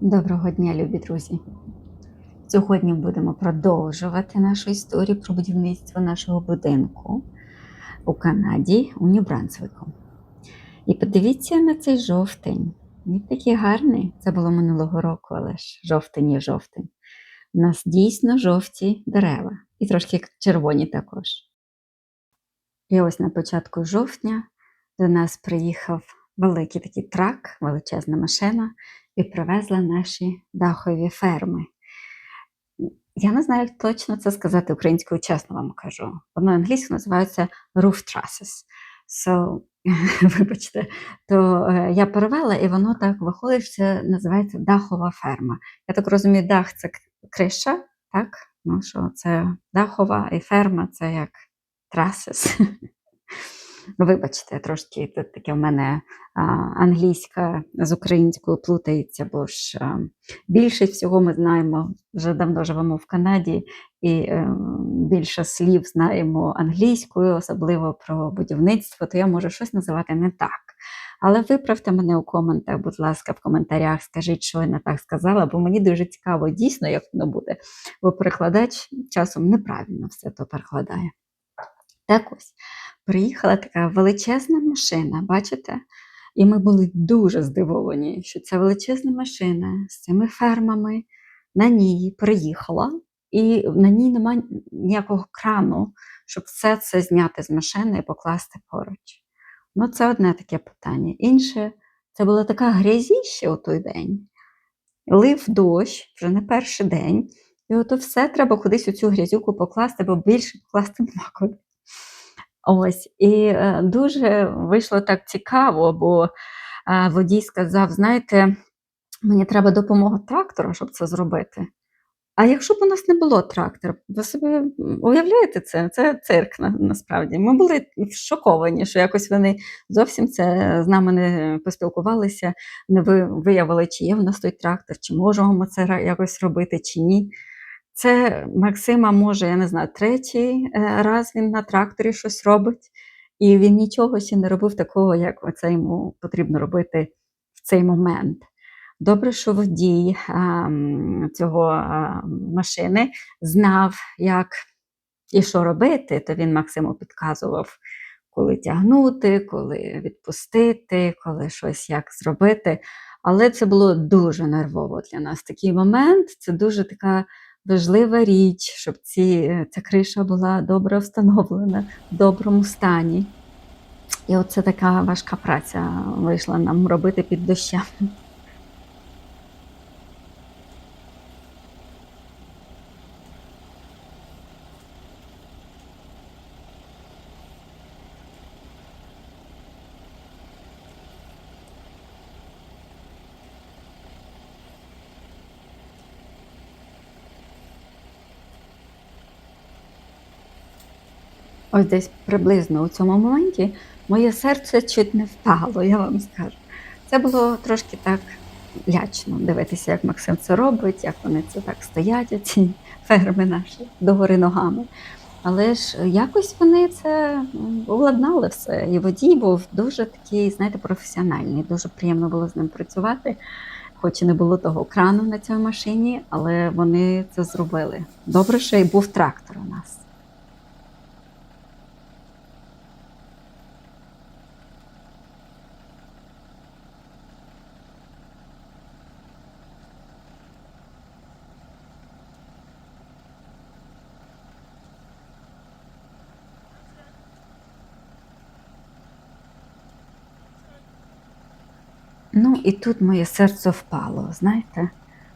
Доброго дня, любі друзі! Сьогодні будемо продовжувати нашу історію про будівництво нашого будинку у Канаді, у Нью-Брансвіку. І подивіться на цей жовтень. Він такий гарний. Це було минулого року, але ж жовтень є жовтень. У нас дійсно жовті дерева, і трошки червоні також. І ось на початку жовтня до нас приїхав великий такий трак, величезна машина, і привезла наші дахові ферми. Я не знаю, як точно це сказати українською, чесно вам кажу. Воно англійською називається roof trusses. So, вибачте, то е, я перевела, і воно так виходить, що називається дахова ферма. Я так розумію, дах це криша, так? Ну що це дахова і ферма це як trusses. Вибачте, трошки тут таке в мене англійська з українською плутається, бо ж більшість всього ми знаємо, вже давно живемо в Канаді, і е, більше слів знаємо англійською, особливо про будівництво, то я можу щось називати не так. Але виправте мене у коментах, будь ласка, в коментарях, скажіть, що я не так сказала, бо мені дуже цікаво дійсно, як воно буде, бо перекладач часом неправильно все то перекладає. Так ось, приїхала така величезна машина, бачите? І ми були дуже здивовані, що ця величезна машина з цими фермами на ній приїхала, і на ній немає ніякого крану, щоб все це зняти з машини і покласти поруч. Ну, це одне таке питання. Інше, це була така грязіще у той день. Лив дощ вже не перший день, і ото все треба кудись у цю грязюку покласти, бо більше покласти куди. Ось, і е, дуже вийшло так цікаво, бо е, водій сказав: знаєте, мені треба допомога трактора, щоб це зробити. А якщо б у нас не було трактора, ви собі уявляєте це? Це цирк на, насправді. Ми були шоковані, що якось вони зовсім це з нами не поспілкувалися, не виявили, чи є в нас той трактор, чи можемо ми це якось робити, чи ні. Це Максима може, я не знаю, третій е, раз він на тракторі щось робить, і він нічого ще не робив такого, як оце йому потрібно робити в цей момент. Добре, що водій а, цього а, машини знав, як і що робити, то він Максиму підказував, коли тягнути, коли відпустити, коли щось як зробити. Але це було дуже нервово для нас. Такий момент це дуже така важлива річ, щоб ці, е, ця криша була добре встановлена, в доброму стані. І оце така важка праця вийшла нам робити під дощем. Ось десь приблизно у цьому моменті моє серце чуть не впало, я вам скажу. Це було трошки так лячно дивитися, як Максим це робить, як вони це так стоять, ці ферми наші догори ногами. Але ж якось вони це м, уладнали все. І водій був дуже такий, знаєте, професіональний. Дуже приємно було з ним працювати. Хоч і не було того крану на цій машині, але вони це зробили. Добре, що і був трактор у нас. Ну і тут моє серце впало, знаєте.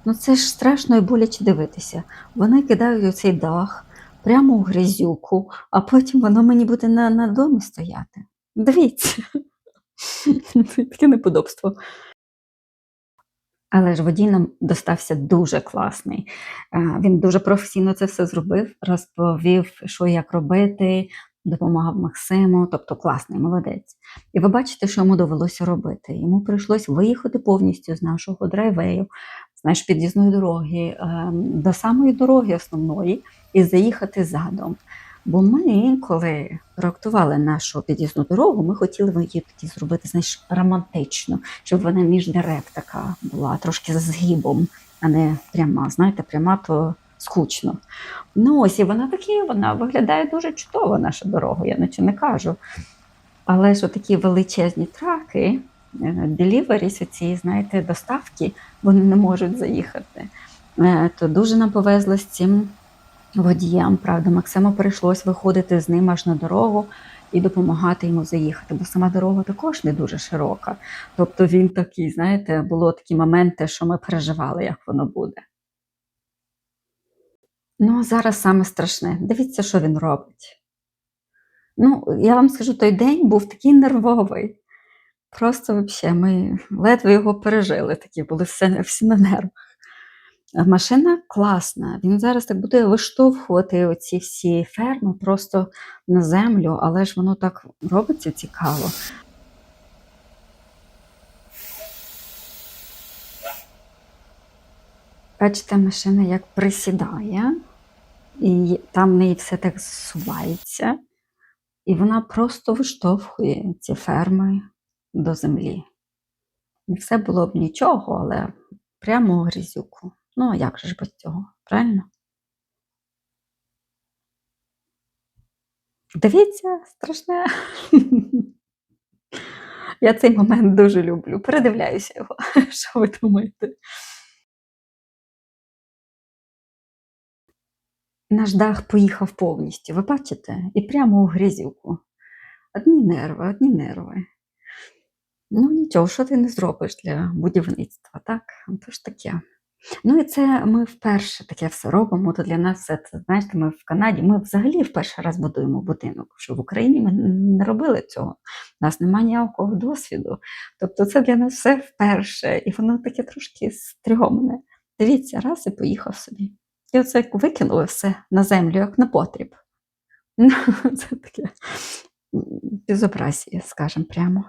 Ну це ж страшно і боляче дивитися. Вони кидають цей дах прямо у грязюку, а потім воно мені буде на, на домі стояти. Дивіться. Таке неподобство. Але ж водій нам достався дуже класний. Е, Він дуже професійно це все зробив, розповів, що як робити, допомагав Максиму, тобто класний молодець. І ви бачите, що йому довелося робити. Йому прийшлось виїхати повністю з нашого драйвею, з нашої під'їзної дороги, ем, до самої дороги основної і заїхати задом. Бо ми, коли проектували нашу під'їзну дорогу, ми хотіли її тоді зробити знаєш, романтично, щоб вона між дерев така була, трошки з згибом, а не пряма. Знаєте, пряма то скучно. Ну ось і вона такі, вона виглядає дуже чудово, наша дорога, я наче не кажу. Але ж такі величезні траки, деліверіс, ці, знаєте, доставки, вони не можуть заїхати. Е, То дуже нам повезло з цим водіям. Правда, Максиму прийшлось виходити з ним аж на дорогу і допомагати йому заїхати, бо сама дорога також не дуже широка. Тобто він такий, знаєте, було такі моменти, що ми переживали, як воно буде. Ну, а зараз саме страшне. Дивіться, що він робить. Ну, я вам скажу, той день був такий нервовий. Просто взагалі, ми ледве його пережили, такі були всі, всі на нервах. Машина класна. Він зараз так буде виштовхувати оці всі ферми просто на землю, але ж воно так робиться цікаво. Бачите, машина як присідає, і там в неї все так зсувається, і вона просто виштовхує ці ферми до землі. І все було б нічого, але прямо грізюку. Ну, а як же ж без цього, правильно? Дивіться, страшне. Я цей момент дуже люблю. Передивляюся його. Що ви думаєте? Наш дах поїхав повністю, ви бачите? І прямо у грязюку. Одні нерви, одні нерви. Ну нічого, що ти не зробиш для будівництва, так? То ж таке. Ну і це ми вперше таке все робимо. То для нас все це, знаєте, ми в Канаді, ми взагалі вперше раз будуємо будинок, що в Україні ми не робили цього. У нас немає ніякого досвіду. Тобто це для нас все вперше, і воно таке трошки стрьомне. Дивіться, раз і поїхав собі. І оце викинули все на землю, як на потріб. Ну, Це таке м, безобразие, скажемо прямо.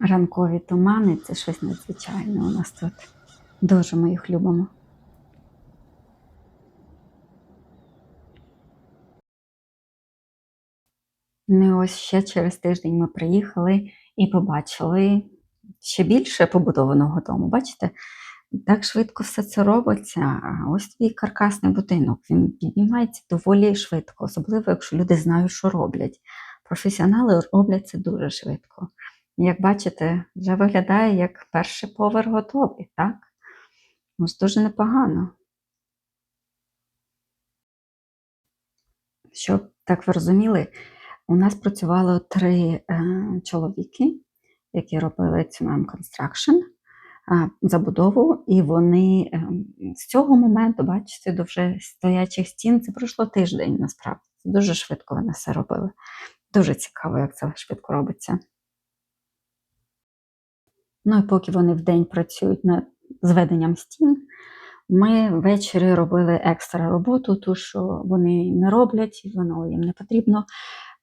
Ранкові тумани це щось надзвичайне у нас тут. Дуже ми їх любимо. Ну ось ще через тиждень ми приїхали і побачили ще більше побудованого дому. Бачите, так швидко все це робиться. Ось твій каркасний будинок. Він піднімається доволі швидко, особливо якщо люди знають, що роблять. Професіонали роблять це дуже швидко. Як бачите, вже виглядає як перший поверх готовий, так? Ось дуже непогано. Щоб так ви розуміли, у нас працювало три е, чоловіки, які робили цю нам е, забудову, і вони е, з цього моменту, бачите, до вже стоячих стін, це пройшло тиждень насправді. Дуже швидко вони все робили. Дуже цікаво, як це швидко робиться. Ну і поки вони вдень працюють над зведенням стін, ми ввечері робили екстра роботу, ту, що вони не роблять, і воно їм не потрібно.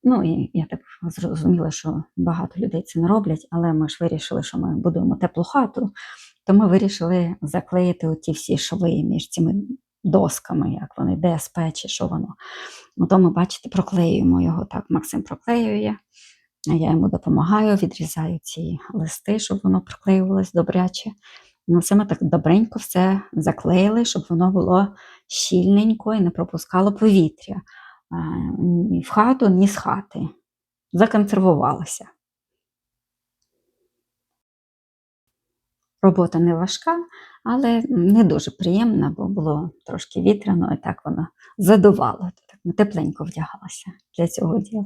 Ну і я так зрозуміла, що багато людей це не роблять, але ми ж вирішили, що ми будуємо теплу хату, то ми вирішили заклеїти оті всі шви між цими досками, як вони, ДСП чи що воно. Ну, то ми, бачите, проклеюємо його так. Максим проклеює. Я йому допомагаю, відрізаю ці листи, щоб воно приклеювалось добряче. Ну, це ми так добренько все заклеїли, щоб воно було щільненько і не пропускало повітря в хату, ні з хати. Законсервувалося. Робота не важка, але не дуже приємна, бо було трошки вітряно, і так воно задувало. Так тепленько вдягалася для цього діла.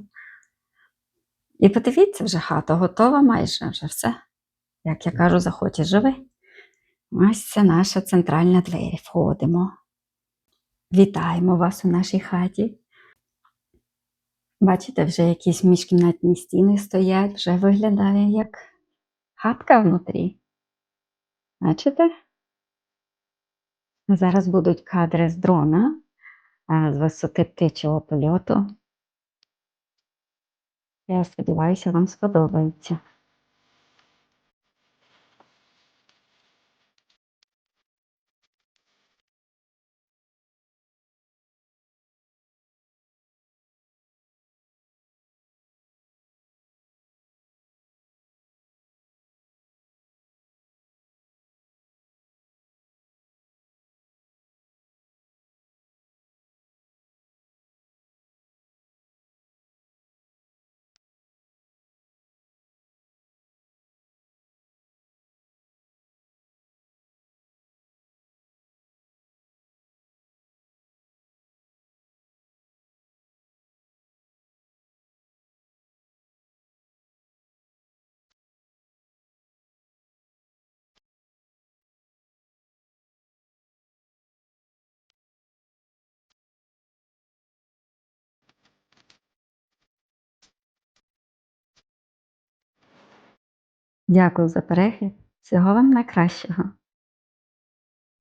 І подивіться, вже хата готова майже вже все. Як я кажу, захочеш живи. Ось це наша центральна двері. Входимо. Вітаємо вас у нашій хаті. Бачите, вже якісь міжкімнатні стіни стоять, вже виглядає як хатка внутрі. Бачите? Зараз будуть кадри з дрона з висоти птичого польоту. Я сподіваюся, вам сподобається. Дякую за перегляд. Всього вам найкращого.